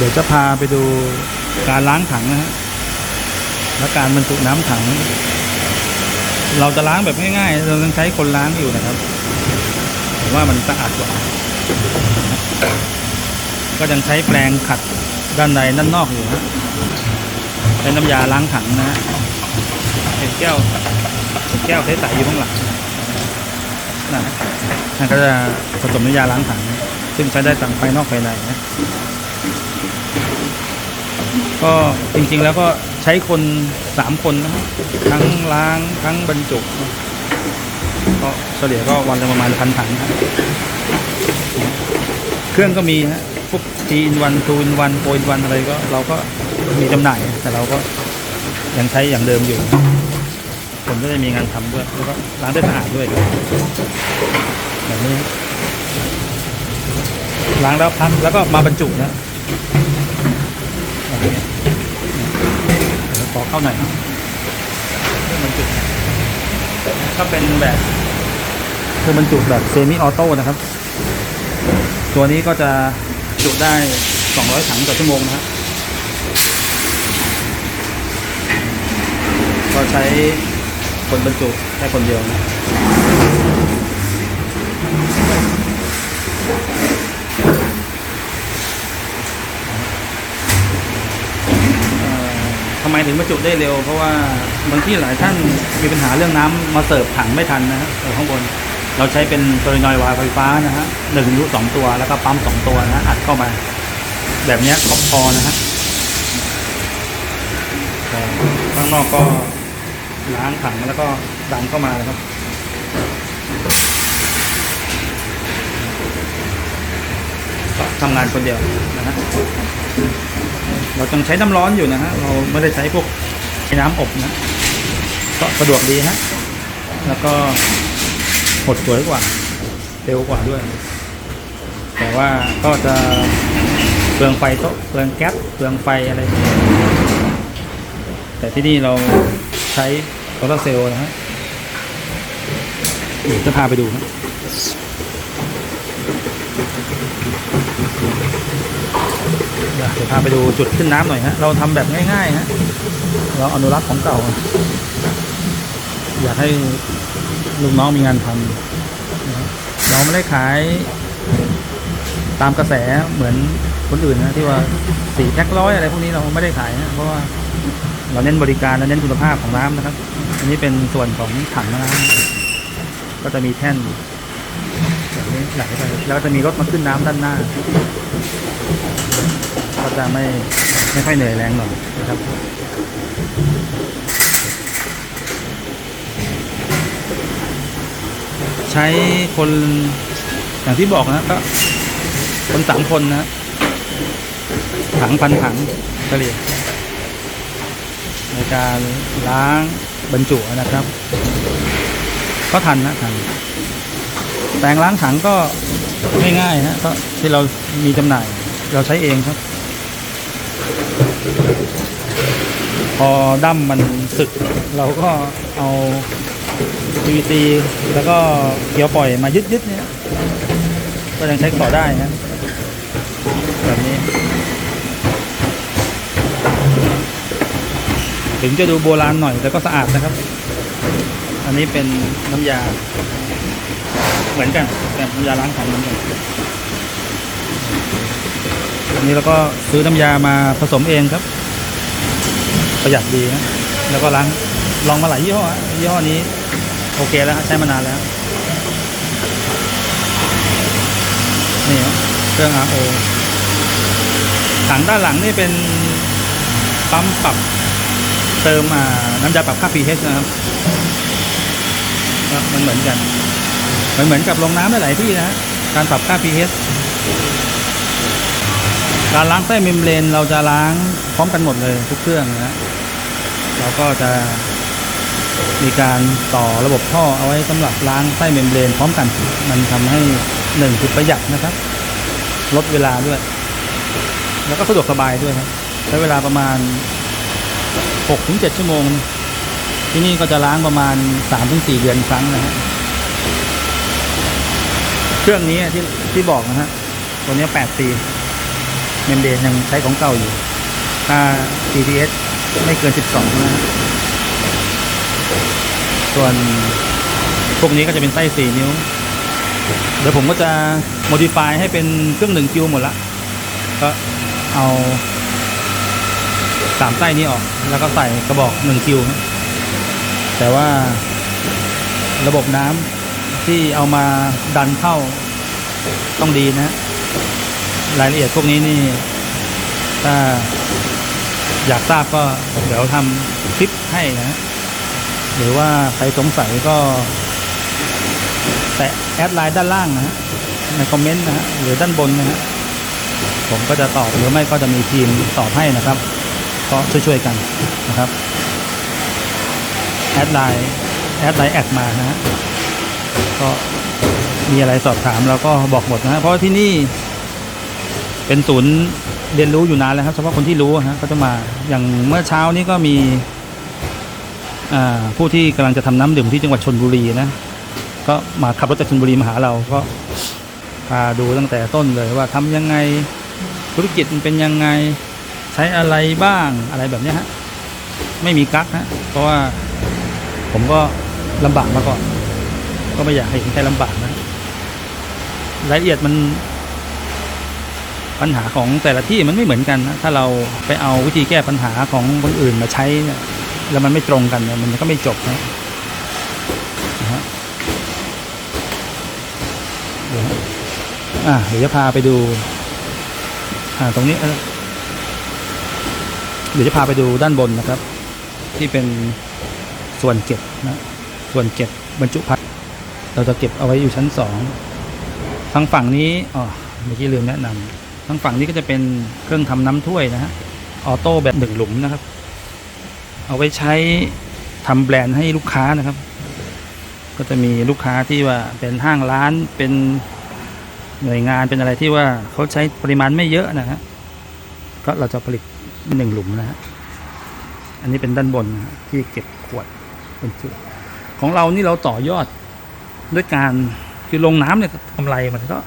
เดี๋ยวจะพาไปดูการล้างถังนะฮะและการบรรจุน้ำถัง เราจะล้างแบบง่ายๆ เราต้องใช้คนล้างอยู่นะครับผมว่ามันสะอาดกว่า ก็ยังใช้แปรงขัดด้านในด้านนอกอยู่นะใช้น้ำยาล้างถังนะฮะเป็นแก้วเป็นแก้วใช้ใสอยู่ข้างหลังนะนั่นก็จะผสมน้ำยาล้างถัง ซึ่งใช้ได้ทั้งภายนอกภายในนะ ก็จริงๆแล้วก็ใช้คนสามคนนะครับทั้งล้างทั้งบรรจุก็เฉลี่ยก็วันละประมาณพันถังครับเครื่องก็มีฮะพวก G in 1 2 in 1 4 in 1อะไรก็เราก็มีจำหน่าย แต่เราก็ยังใช้อย่างเดิมอยู่ผมก็ได้มีงานทำด้วยแล้วก็ล้างได้สะอาดด้วยแบบนี้ล้างแล้วพักแล้วก็มาบรรจุนะ ขอเข้าหน่อยเครื่องบรรจุก็เป็นแบบเครื่องบรรจุแบบเซมิออโต้นะครับ ตัวนี้ก็จะจุได้ 200 ถังต่อชั่วโมงนะครับ ก็ใช้คนบรรจุแค่คนเดียวนะ เอ่อ ทำไมถึงบรรจุได้เร็ว เพราะว่าบางที่หลายท่านมีปัญหาเรื่องน้ำมาเสิร์ฟถังไม่ทันนะฮะข้างบนเราใช้เป็นโซลินอยด์วาล์วไฟฟ้านะฮะหนึ่งรูสองตัวแล้วก็ปั๊มสองตัวนะฮะอัดเข้ามา แบบนี้ครบพอนะฮะข้างนอกก็ล้างถังแล้วก็ดันเข้ามานะครับก็ทำงานคนเดียวนะฮะ เราต้องใช้น้ำร้อนอยู่นะฮะเราไม่ได้ใช้พวกน้ำอบนะก็สะดวกดีฮะแล้วก็หดสวยกว่าเร็วกว่าด้วย แต่ว่าก็จะเปลืองไฟโต๊ะเปลืองแก๊สเปลืองไฟอะไรแต่ที่นี่เราใช้โซลาร์เซลล์นะฮะเดี๋ยวจะพาไปดูนะ เดี๋ยวพาไปดูจุดขึ้นน้ำหน่อยฮะ เราทำแบบง่ายๆฮะ เราอนุรักษ์ของเก่า อยากให้ลูกน้องมีงานทำเราไม่ได้ขายตามกระแสเหมือนคนอื่นนะที่ว่าสี่แพ็คร้อยอะไรพวกนี้เราไม่ได้ขายนะเพราะว่าเราเน้นบริการและเน้นคุณภาพของน้ำนะครับ อันนี้เป็นส่วนของถังน้ำก็จะมีแท่นแบบนี้ไหลไปแล้วก็จะมีรถมาขึ้นน้ำด้านหน้า ก็จะไม่ไม่ค่อยเหนื่อยแรงหน่อยนะครับใช้คนอย่างที่บอกนะก็คนสามคนนะถังพันถังเฉลี่ยในการล้างบรรจุนะครับ ก็ทันนะทันแปรงล้างถังก็ง่ายๆนะก็ที่เรามีจำหน่าย เราใช้เองครับ พอดั้มมันสึก เราก็เอา PVC แล้วก็เกียวปล่อยมายึดๆเนี่ยก็ยังใช้ต่อได้นะแบบนี้ ถึงจะดูโบราณหน่อยแต่ก็สะอาดนะครับ อันนี้เป็นน้ำยา เหมือนกันแต่น้ำยาล้างถังเหมือนกัน อันนี้เราก็ซื้อน้ำยามาผสมเองครับ ประหยัดดีนะแล้วก็ล้างลองมาหลายยี่ห้อยี่ห้อนี้ โอเคแล้วใช้มานานแล้ว นี่เครื่อง RO ถังด้านหลังนี่เป็นปั๊มปรับเติมอ่าน้ำยาปรับค่า pH นะครับครับมันเหมือนกัน มันเหมือนกับโรงน้ำหลายที่นะฮะการปรับค่า pH การล้างไส้เมมเบรนเราจะล้างพร้อมกันหมดเลยทุกเครื่องนะฮะเราก็จะมีการต่อระบบท่อเอาไว้สำหรับล้างไส้เมมเบรนพร้อมกัน มันทำให้หนึ่งคือประหยัดนะครับ ลดเวลาด้วย แล้วก็สะดวกสบายด้วยครับใช้เวลาประมาณ6-7ชั่วโมง ที่นี่ก็จะล้างประมาณ3-4เดือนครั้งนะฮะเครื่องนี้ที่ที่บอกนะฮะตัวนี้8ปี มมเบรนยังใช้ของเก่าอยู่ค่า TTS ไม่เกิน 12นะฮะส่วนพวกนี้ก็จะเป็นไส้ 4 นิ้ว เดี๋ยวผมก็จะ modify ให้เป็นเครื่อง1คิวหมดละ ก็เอาสามไส้นี้ออก แล้วก็ใส่กระบอก1คิว แต่ว่าระบบน้ำที่เอามาดันเข้าต้องดีนะฮะ รายละเอียดพวกนี้นี่ ถ้าอยากทราบก็เดี๋ยวทำคลิปให้นะหรือว่าใครสงสัยก็ แตะแอดไลน์ด้านล่างนะในคอมเมนต์นะหรือด้านบนนะฮะผมก็จะตอบหรือไม่ก็จะมีทีมตอบให้นะครับ ก็ช่วยๆกันนะครับแอดไลน์แอดไลน์แอดมานะฮะก็มีอะไรสอบถามเราก็บอกหมดนะเพราะที่นี่ เป็นศูนย์เรียนรู้อยู่นานแล้วครับเฉพาะคนที่รู้อะฮะก็จะมาอย่างเมื่อเช้านี้ก็มีผู้ที่กำลังจะทำน้ำดื่มที่จังหวัดชนบุรีนะก็มาขับรถจากชลบุรีมาหาเราก็พาดูตั้งแต่ต้นเลยว่าทำยังไงธุรกิจมันเป็นยังไงใช้อะไรบ้างอะไรแบบนี้ฮะไม่มีกั๊กฮะเพราะว่าผมก็ลำบากมาก่อนก็ไม่อยากให้ใครลำบากนะรายละเอียดมัน ปัญหาของแต่ละที่มันไม่เหมือนกันนะถ้าเราไปเอาวิธีแก้ปัญหาของคนอื่นมาใช้แล้วมันไม่ตรงกันมันก็ไม่จบนะฮะเดี๋ยวอะเดี๋ยวจะพาไปดู อ่าตรงนี้ เดี๋ยวจะพาไปดูด้านบนนะครับ ที่เป็นส่วนเก็บนะส่วนเก็บบรรจุภัณฑ์เราจะเก็บเอาไว้อยู่ชั้นสองทางฝั่งนี้อ๋อเมื่อกี้ลืมแนะนำ ทางฝั่งนี้ก็จะเป็นเครื่องทำน้ำถ้วยนะฮะออโต้แบบหนึ่งหลุมนะครับ เอาไว้ใช้ทำแบรนด์ให้ลูกค้านะครับ ก็จะมีลูกค้าที่ว่าเป็นห้างร้านเป็นหน่วยงานเป็นอะไรที่ว่าเขาใช้ปริมาณไม่เยอะนะฮะก็เราจะผลิตหนึ่งหลุมนะฮะอันนี้เป็นด้านบนที่เก็บขวดบรรจุของเรานี่เราต่อยอดด้วยการคือลงน้ำเนี่ยกำไรมันก็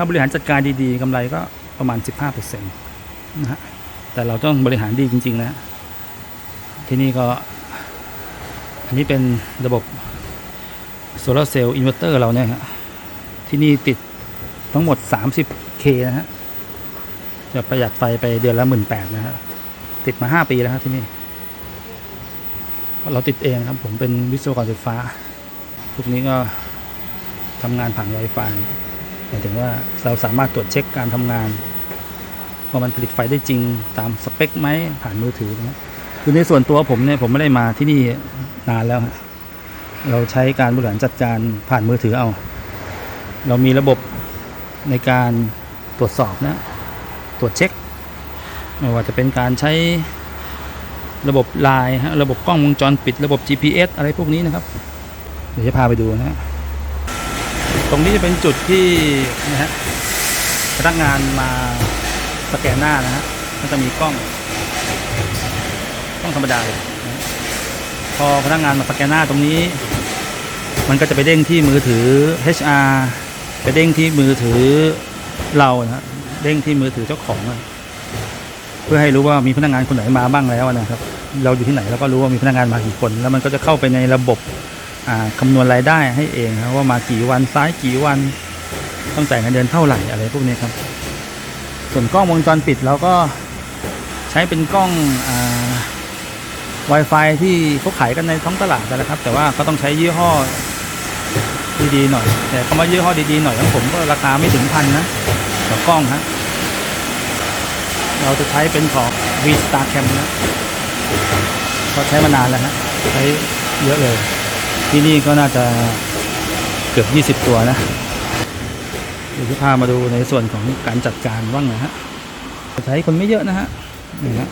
ถ้าบริหารจัดการดีๆกำไรก็ประมาณ 15%นะฮะแต่เราต้องบริหารดีจริง ๆนะฮะที่นี่ก็ อันนี้เป็นระบบโซลาเซลล์อินเวอร์เตอร์เราเนี่ยฮะที่นี่ติดทั้งหมด 30K นะฮะ จะประหยัดไฟไปเดือนละหมื่นแปดนะฮะ ติดมา 5 ปีแล้วครับที่นี่ เราติดเองครับ ผมเป็นวิศวกรไฟฟ้า พวกนี้ก็ทำงานผ่าน Wi-Fi หมายถึงว่าเราสามารถตรวจเช็คการทำงานว่ามันผลิตไฟได้จริงตามสเปคไหมผ่านมือถือนะฮะคือในส่วนตัวผมเนี่ยผมไม่ได้มาที่นี่นานแล้ว เราใช้การบริหารจัดการผ่านมือถือเอา เรามีระบบในการตรวจสอบนะตรวจเช็คไม่ว่าจะเป็นการใช้ระบบไลน์ฮะระบบกล้องวงจรปิด ระบบ GPS อะไรพวกนี้นะครับ เดี๋ยวจะพาไปดูนะฮะ ตรงนี้จะเป็นจุดที่นะฮะพนักงานมาสแกนหน้านะฮะก็จะมีกล้องกล้องธรรมดาเลยนะพอพนักงานมาสแกนหน้าตรงนี้ มันก็จะไปเด้งที่มือถือ HR ไปเด้งที่มือถือเรานะฮะเด้งที่มือถือเจ้าของอะเพื่อให้รู้ว่ามีพนักงานคนไหนมาบ้างแล้วนะครับ เราอยู่ที่ไหนเราก็รู้ว่ามีพนักงานมากี่คน แล้วมันก็จะเข้าไปในระบบ คำนวณรายได้ให้เองนะว่ามากี่วันซ้ายกี่วันต้องจ่ายเงินเดือนเท่าไหร่อะไรพวกนี้ครับ ส่วนกล้องวงจรปิดเราก็ใช้เป็นกล้องอ่า Wi-Fi ที่เขาขายกันในท้องตลาดนะครับ แต่ว่าก็ต้องใช้ยี่ห้อดีๆหน่อย แต่คำว่ายี่ห้อดีๆหน่อยของผมก็ราคาไม่ถึงพันนะต่อกล้องฮะเราจะใช้เป็นของ V Star Cam นะก็ใช้มานานแล้วฮะใช้เยอะเลย ที่นี่ก็น่าจะเกือบ 20 ตัวนะเดี๋ยวจะพามาดูในส่วนของการจัดการบ้างนะฮะใช้คนไม่เยอะนะฮะนี่ฮะ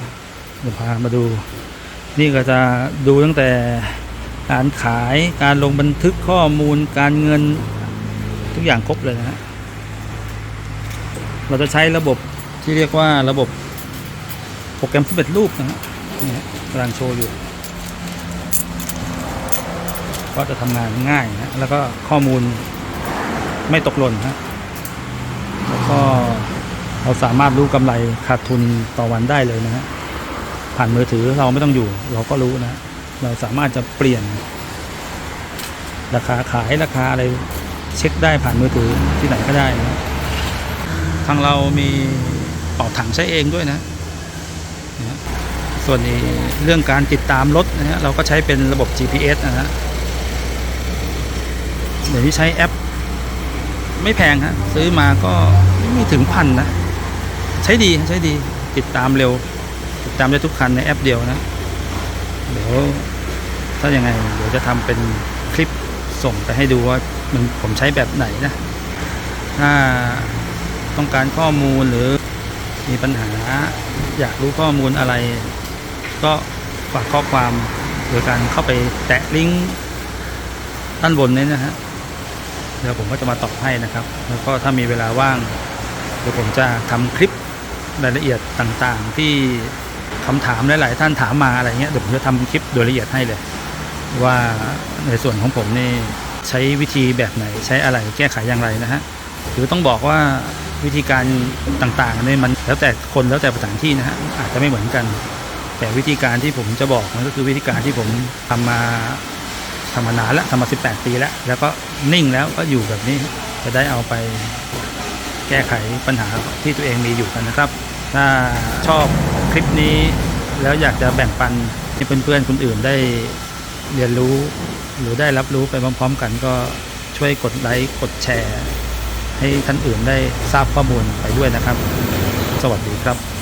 เดี๋ยวพามาดู นี่ก็จะดูตั้งแต่การขายการลงบันทึกข้อมูลการเงินทุกอย่างครบเลยนะฮะเราจะใช้ระบบที่เรียกว่าระบบโปรแกรมสำเร็จรูปนะฮะนี่ฮะกำลังโชว์อยู่ ก็จะทำงานง่ายนะแล้วก็ข้อมูลไม่ตกหล่นฮะแล้วก็เราสามารถรู้กำไรขาดทุนต่อวันได้เลยนะฮะผ่านมือถือเราไม่ต้องอยู่ เราก็รู้นะเราสามารถจะเปลี่ยน ราคาขายราคาอะไรเช็คได้ผ่านมือถือที่ไหนก็ได้นะทางเรามีเป่าถังใช้เองด้วยนะส่วนในเรื่องการติดตามรถนะฮะเราก็ใช้เป็นระบบ GPS นะฮะ เดี๋ยวนี้ใช้แอป ไม่แพงฮะซื้อมาก็ไม่ถึงพันนะ ใช้ดีใช้ดีติดตามเร็ว ติดตามได้ทุกคันในแอปเดียวนะ เดี๋ยวถ้ายังไง เดี๋ยวจะทำเป็นคลิปส่งไปให้ดูว่ามันผมใช้แบบไหนนะ ถ้าต้องการข้อมูลหรือมีปัญหาอยากรู้ข้อมูลอะไร ก็ฝากข้อความโดยการเข้าไปแตะลิงก์ด้านบนนี้นะฮะ เดี๋ยวผมก็จะมาตอบให้นะครับ แล้วก็ถ้ามีเวลาว่างเดี๋ยวผมจะทำคลิปรายละเอียดต่างๆ ที่คำถามหลายๆท่านถามมาอะไรเงี้ยเดี๋ยวผมจะทำคลิปโดยละเอียดให้เลย ว่าในส่วนของผมนี่ใช้วิธีแบบไหนใช้อะไรแก้ไขอย่างไรนะฮะหรือต้องบอกว่าวิธีการต่างๆเนี่ยมันแล้วแต่คนแล้วแต่สถานที่นะฮะอาจจะไม่เหมือนกัน แต่วิธีการที่ผมจะบอกมันก็คือวิธีการที่ผมทำมา ทำมานานแล้วทำมา 18 ปีแล้ว แล้วก็นิ่งแล้วก็อยู่แบบนี้จะได้เอาไปแก้ไขปัญหาที่ตัวเองมีอยู่กันนะครับ ถ้าชอบคลิปนี้แล้วอยากจะแบ่งปันให้เพื่อนๆคนอื่นได้เรียนรู้ หรือได้รับรู้ไปพร้อม ๆ กันก็ช่วยกดไลค์กดแชร์ ให้ท่านอื่นได้ทราบข้อมูลไปด้วยนะครับ สวัสดีครับ